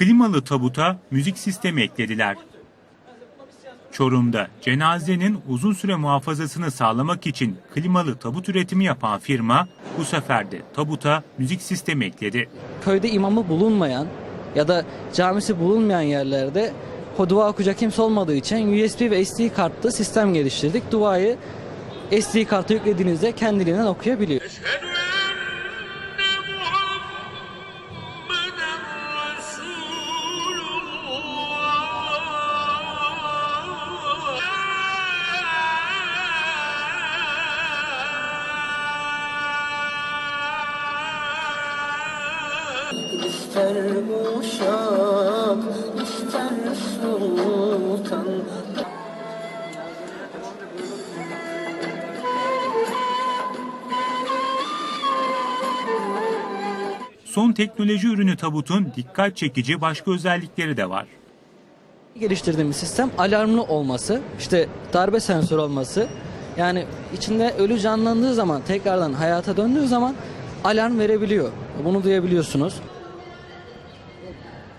Klimalı tabuta müzik sistemi eklediler. Çorum'da cenazenin uzun süre muhafazasını sağlamak için klimalı tabut üretimi yapan firma bu sefer de tabuta müzik sistemi ekledi. köyde imamı bulunmayan ya da camisi bulunmayan yerlerde o dua okuyacak kimse olmadığı için USB ve SD kartlı sistem geliştirdik. Duayı SD kartı yüklediğinizde kendiliğinden okuyabiliyor. İster uşak, ister sultan Son teknoloji ürünü tabutun dikkat çekici başka özellikleri de var. Geliştirdiğimiz sistem alarmlı olması, işte darbe sensörü olması. Yani içinde ölü canlandığı zaman tekrardan hayata döndüğü zaman alarm verebiliyor. Bunu duyabiliyorsunuz. Thank you.